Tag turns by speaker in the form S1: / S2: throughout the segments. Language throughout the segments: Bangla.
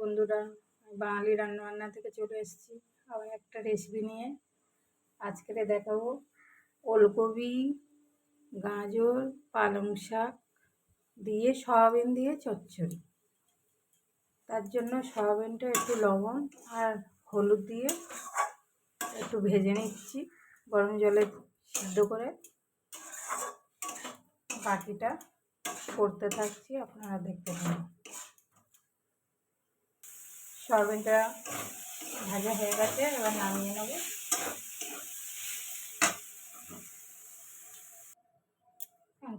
S1: বন্ধুরা, বাঙালি রান্নাবান্না থেকে চলে এসেছি আবার একটা রেসিপি নিয়ে। আজকে দেখাবো ওলকপি, গাজর, পালং শাক দিয়ে সয়াবিন দিয়ে চচ্চড়ি। তার জন্য সয়াবিনটা একটু লবণ আর হলুদ দিয়ে একটু ভেজে নিচ্ছি, গরম জলে সিদ্ধ করে। বাকিটা করতে থাকছি, আপনারা দেখতে পাবেন সয়াবিনটা ভাজা হয়ে গেছে, এবার নামিয়ে নেব।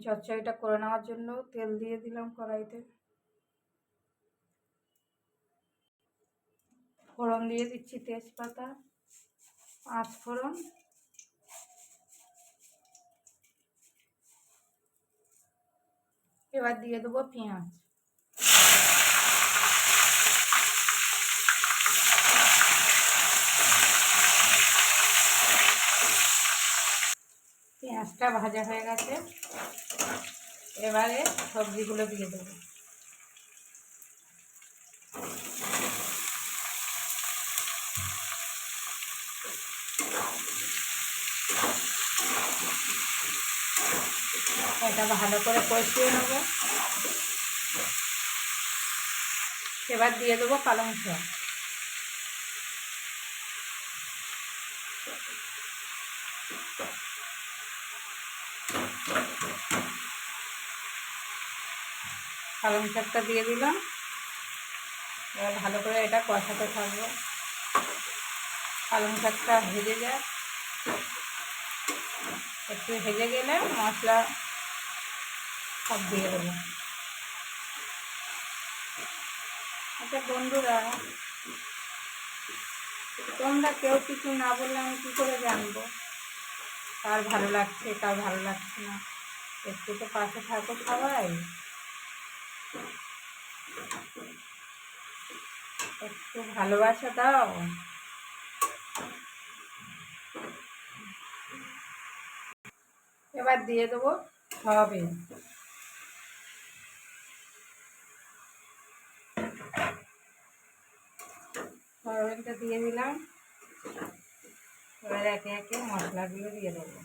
S1: চচ্চড়িটা করে নেওয়ার জন্য তেল দিয়ে দিলাম কড়াইতে। ফোড়ন দিয়ে দিচ্ছি তেজপাতা, পাঁচ ফোড়ন। এবার দিয়ে দেবো পেঁয়াজ। পেঁয়াজটা ভাজা হয়ে গেছে। এবারে সবজিগুলো দিয়ে দেবো। এটা ভালো করে কষিয়ে নেব। এবার দিয়ে দেবো পালং শাক। পালং শাকটা দিয়ে দিলাম। এবার ভালো করে এটা কষাতে থাকব। পালং শাকটা ভেজে যায় একটু ভেজে গেলে মশলা সব দিয়ে দেবো। আচ্ছা বন্ধুরা, তোমরা কেউ কিছু না বললে আমি কী করে জানব? কার ভালো লাগছে, কার ভালো লাগছে না। একটু তো পাশে থাকো সবাই। একটু ভালোবাসা দাও। এবার দিয়ে দেবো সয়াবিন। দিয়ে দিলাম। এবার একে একে মশলাগুলো দিয়ে দেবো।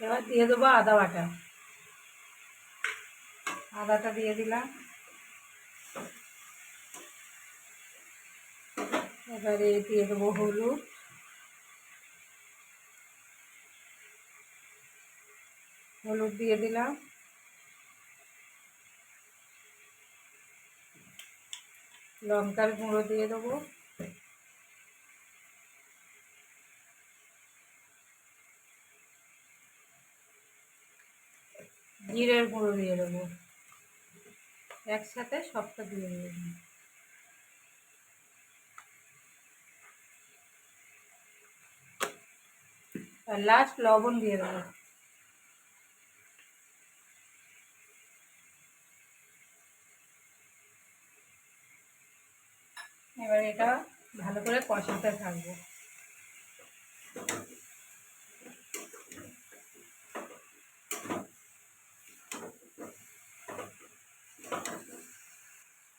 S1: এবার দিয়ে দেবো আদা বাটা। আদাটা দিয়ে দিলাম। এবারে দিয়ে দেবো হলুদ। হলুদ দিয়ে দিলাম। লঙ্কার গুঁড়ো দিয়ে দেবো। জিরের গুঁড়ো দিয়ে দেবো। একসাথে সবটা দিয়ে দেবো। আর লাস্ট লবণ দিয়ে দেবো। এবার এটা ভালো করে কষাতে থাকব।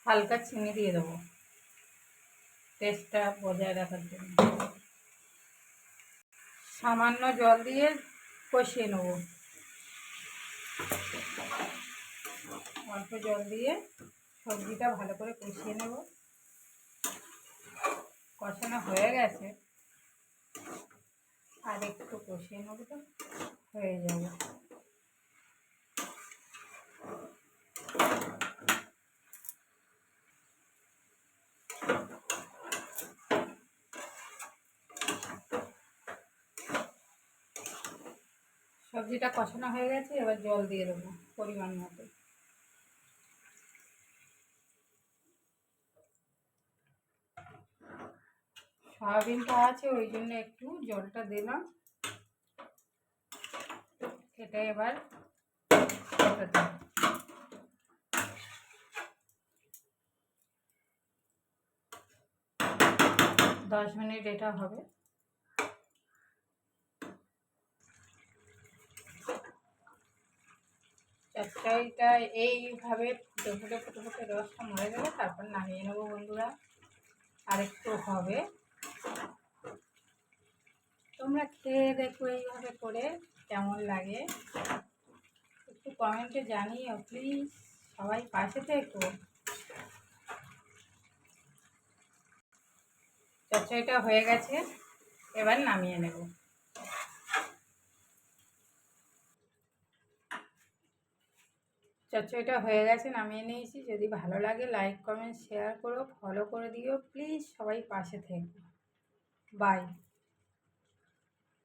S1: হালকা চিনি দিয়ে দেবো। টেস্টটা বজায় রাখার জন্য। সামান্য জল দিয়ে কষিয়ে নেব। অল্প জল দিয়ে সবজিটা ভালো করে কষিয়ে নেব। কষানো হয়ে গেছে। আর একটু কষিয়ে নেব তো, হয়ে যাবে। সবজিটা কষানো হয়ে গেছে, এবার জল দিয়ে দেবো পরিমাণ মতো। সয়াবিনটা আছে, ওই জন্য একটু জলটা দিলাম। এটা এবার দশ মিনিট এটা হবে। চচ্চড়িটা এইভাবে ফুটে ফুটে ফুটে ফুটে রসটা মরে গেলে তারপর নামিয়ে নেব বন্ধুরা। আর একটু হবে। তোমরা খেয়ে দেখো এইভাবে করে, কেমন লাগে। একটু কমেন্টে জানিও প্লিজ সবাই পাশে থেকো। চচ্চড়িটা হয়ে গেছে, এবার নামিয়ে নেব। চচ্চড়িটা হয়ে গেছে, নামিয়ে নিয়েছি। যদি ভালো লাগে লাইক কমেন্ট শেয়ার করো ফলো করে দিও। প্লিজ সবাই পাশে থেকো। বাই